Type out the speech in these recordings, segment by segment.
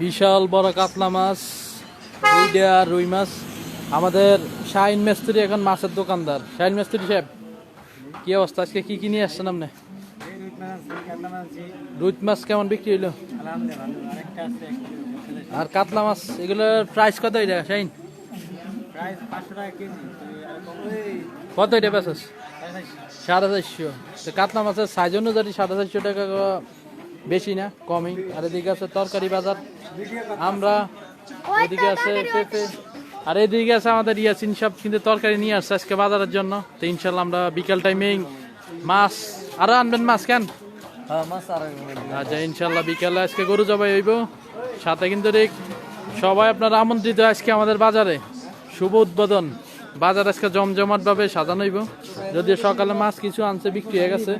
বিশাল বড় কাতলা মাছ আর রুই মাছ। আমাদের শাহিন মিস্ত্রি এখন মাছের দোকানদার। শাহিন মিস্ত্রি সাহেব, কি অবস্থা? আজকে কি কি নিয়ে আসছেন আপনি? রুই মাছ কেমন বিক্রি হইল? আর কাতলা মাছ, এগুলোর প্রাইস কত এটা শাহিন কত এটা বেচাস সাড়ে চারশো। কাতলা মাছের সাইজ অনুযায়ী সাড়ে চারশো টাকা বেশি না কমই। আর এদিকে আছে তরকারি বাজার। আমরা এদিকে আছে পেঁপে। আর এদিকে আছে আমাদের ইয়াসিন সব কিন্তু তরকারি নিয়ে আসছে আজকে বাজারের জন্য। তো ইনশাল্লাহ আমরা বিকাল টাইমে মাছ। আরও আনবেন মাছ কেন? আচ্ছা ইনশাল্লাহ বিকালে আজকে গরু জবাই হইব। সাথে কিন্তু সবাই আপনারা আমন্ত্রিত আজকে আমাদের বাজারে। শুভ উদ্বোধন। বাজার আজকে জমজমাট ভাবে সাজানো হইব। যদিও সকালে মাছ কিছু আনছে বিক্রি হয়ে গেছে।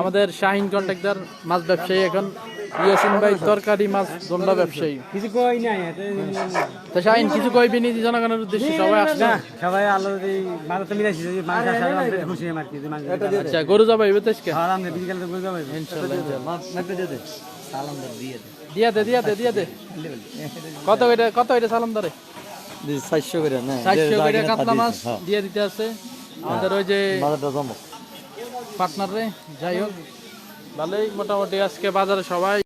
আমাদের শাহিন কন্ট্রাক্টর মাছ ব্যবসায়ী এখন। ইয়াসিন ভাই তরকারি মাছ দন্ডা ব্যবসায়ী। কিছু কই নাই তো শাহিন কিছু কইবি নি জনগণের উদ্দেশ্যে? সবাই আসছে সবাই আলো মাছ তো মিলাইছি যদি মাছ খুশি আমার কি মাছ আচ্ছা গরু তো আজকে? আমরা বিকেলে তো বুঝতে পারব ইনশাল্লাহ ইনশাল্লাহ। দিয়া দে। দিয়া দে দিয়া দে কত এটা কত এটা সালাম ধরে? চারশো করে না? চারশো করে কাতলা মাছ দিয়ে দিতে আছে। আমাদের ওই যে বাজারটা জমো। পার্টনার রে যাই হোক। ভালোই মোটামুটি আজকে বাজারে সবাই